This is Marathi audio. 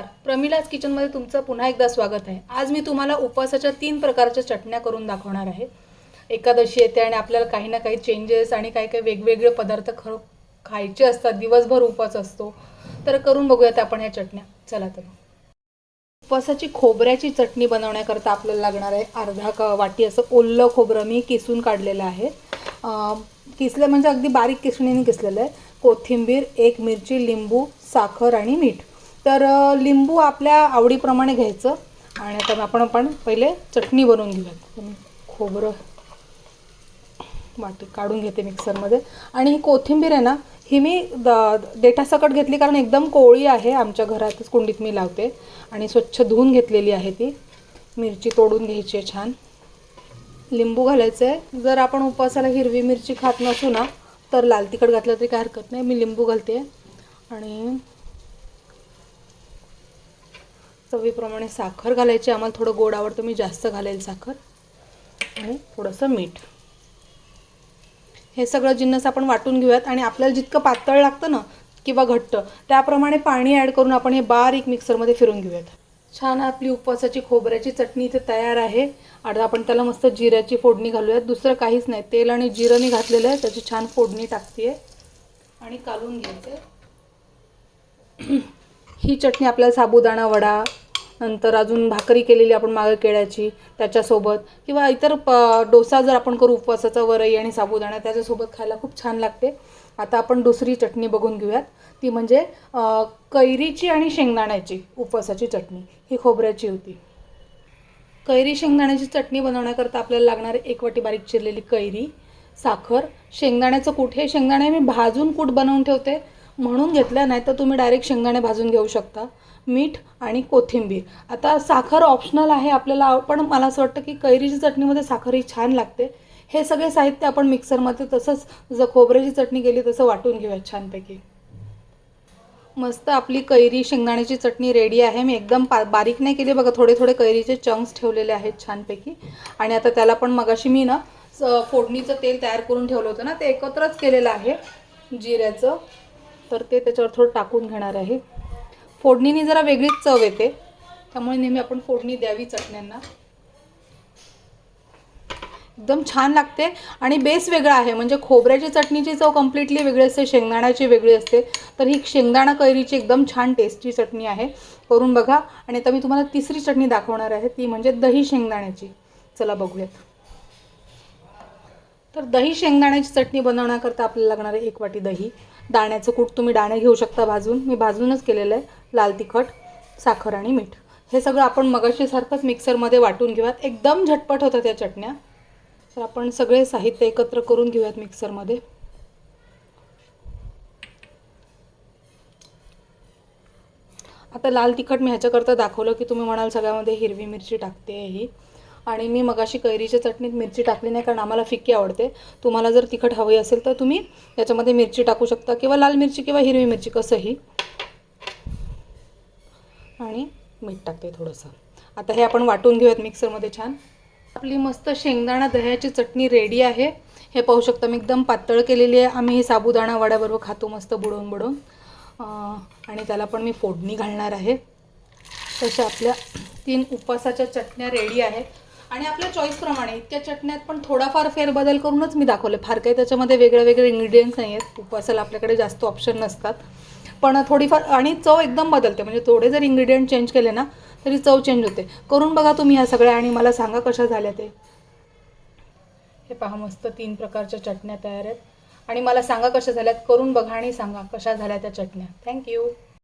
प्रमिलाज किचनमध्ये तुमचं पुन्हा एकदा स्वागत आहे. आज मी तुम्हाला उपवासाच्या तीन प्रकारच्या चटण्या करून दाखवणार आहे. एकादशी येते आणि आपल्याला काही ना काही चेंजेस आणि काही काही वेगवेगळे पदार्थ खर खायचे असतात दिवसभर उपवास असतो. तर करून बघूयात आपण ह्या चटण्या. चला तर. उपवासाची खोबऱ्याची चटणी बनवण्याकरता आपल्याला लागणार आहे अर्धा क वाटी असं ओलं खोबरं. मी किसून काढलेलं आहे. किसलं म्हणजे अगदी बारीक किसणीने किसलेलं आहे. कोथिंबीर एक मिरची लिंबू साखर आणि मीठ. तर लिंबू आपल्या आवडीप्रमाणे घ्यायचं आणि आता आपण आपण पहिले चटणी बनवून घेऊयात. खोबरं वाटी काढून घेते मिक्सरमध्ये. आणि ही कोथिंबीर आहे ना ही मी द देठासकट घेतली कारण एकदम कोवळी आहे आमच्या घरातच कुंडीत मी लावते. आणि स्वच्छ धुवून घेतलेली आहे ती. मिरची तोडून घ्यायची आहे छान. लिंबू घालायचं आहे जर आपण उपवासाला हिरवी मिरची खात नसू ना तर लाल तिखट घातलं तरी काय हरकत नाही. मी लिंबू घालते. आणि चवीप्रमाणे साखर घालायची. आम्हाला थोडं गोड आवडतं मी जास्त घालेल साखर. आणि थोडंसं मीठ. हे सगळं जिन्नस आपण वाटून घेऊयात. आणि आपल्याला जितकं पातळ लागतं ना किंवा घट्ट त्याप्रमाणे पाणी ॲड करून आपण हे बारीक मिक्सरमध्ये फिरून घेऊयात. छान आपली उपवासाची खोबऱ्याची चटणी इथे तयार आहे. आता आपण त्याला मस्त जिऱ्याची फोडणी घालूयात. दुसरं काहीच नाही. तेल आणि जिरंनी घातलेलं आहे. त्याची छान फोडणी टाकते आणि कालून घ्यायचं ही चटणी आपल्याला साबुदाणा वडा नंतर अजून भाकरी केलेली आपण मागं केळ्याची त्याच्यासोबत किंवा इतर प डोसा जर आपण करू उपवासाचा वरई आणि साबुदाणा त्याच्यासोबत खायला खूप छान लागते. आता आपण दुसरी चटणी बघून घेऊयात. ती म्हणजे कैरीची आणि शेंगदाण्याची उपवासाची चटणी. ही खोबऱ्याची होती. कैरी शेंगदाण्याची चटणी बनवण्याकरता आपल्याला लागणार एक वाटी बारीक चिरलेली कैरी साखर शेंगदाण्याचं कूट. हे शेंगदाणे मी भाजून कूट बनवून ठेवते. म्हणून घेतलं नाही तर तुम्ही डायरेक्ट शेंगदाणे भाजून घेऊ शकता. मीठ आणि कोथिंबीर. आता साखर ऑप्शनल आहे आपल्याला पण मला असं वाटतं की कैरीची चटणीमध्ये साखर ही छान लागते. हे सगळे साहित्य आपण मिक्सरमध्ये तसंच जर खोबऱ्याची चटणी केली तसं वाटून घेऊया छानपैकी. मस्त आपली कैरी शेंगदाण्याची चटणी रेडी आहे. मी एकदम पा बारीक नाही केली. बघा थोडे थोडे कैरीचे चंक्स ठेवलेले आहेत छानपैकी. आणि आता त्याला पण मगाशी मी ना फोडणीचं तेल तयार करून ठेवलं होतं ना ते एकत्रच केलेलं आहे. जिऱ्याचं. तर ते त्याच्यावर थोडं टाकून घेणार आहे. फोडणीने जरा वेगळीच चव येते. त्यामुळे नेहमी आपण फोडणी द्यावी चटण्यांना. एकदम छान लागते आणि बेस वेगळा आहे. म्हणजे खोबऱ्याची चटणीची चव कम्प्लिटली वेगळी असते शेंगदाण्याची वेगळी असते. तर ही शेंगदाणा कैरीची एकदम छान टेस्टी चटणी आहे. करून बघा. आणि आता मी तुम्हाला तिसरी चटणी दाखवणार आहे. ती म्हणजे दही शेंगदाण्याची. चला बघूयात. तर दही शेंगदाण्याची चटणी बनवण्याकरता आपल्याला लागणार आहे एक वाटी दही. दाण्याचं कूट तुम्ही दाणे घेऊ शकता भाजून. मी भाजूनच केलेलं आहे. लाल तिखट साखर आणि मीठ. हे सगळं आपण मगाशीसारखंच मिक्सरमध्ये वाटून घेऊयात. एकदम झटपट होतात त्या चटण्या. तर आपण सगळे साहित्य एकत्र करून घेऊयात मिक्सरमध्ये. आता लाल तिखट मी ह्याच्याकरता दाखवलं की तुम्ही म्हणाल सगळ्यामध्ये हिरवी मिरची टाकते ही. आणि मी मगाशी कैरीच्या चटणीत मिरची टाकली नाही कारण आम्हाला फिक्की आवडते. तुम्हाला जर तिखट हवी असेल तर तुम्ही याच्यामध्ये मिरची टाकू शकता किंवा लाल मिरची किंवा हिरवी मिरची कसंही. आणि मीठ टाकते थोडंसं. आता हे आपण वाटून घेऊयात मिक्सरमध्ये छान. आपली मस्त शेंगदाणा दह्याची चटणी रेडी आहे. हे पाहू शकता मी एकदम पातळ केलेली आहे. आम्ही हे साबुदाणा वड्याबरोबर खातो मस्त बुडवून बुडवून. आणि त्याला पण मी फोडणी घालणार आहे. तशा आपल्या तीन उपवासाच्या चटण्या रेडी आहेत. आणि आपल्या चॉईसप्रमाणे इतक्या चटण्यात पण थोडाफार फेरबदल करूनच मी दाखवले. फार काही त्याच्यामध्ये वेगळे वेगळे इन्ग्रेडियंट्स नाही आहेत उपवासाला आपल्याकडे जास्त ऑप्शन नसतात. पण थोडीफार आणि चव एकदम बदलते. म्हणजे थोडे जर इन्ग्रेडियंट चेंज केले ना तरी चव चेंज होते. करून बघा तुम्ही ह्या सगळ्या आणि मला सांगा कशा झाल्या ते. हे पहा मस्त तीन प्रकारच्या चटण्या तयार आहेत. आणि मला सांगा कशा झाल्यात करून बघा आणि सांगा कशा झाल्या त्या चटण्या. थँक्यू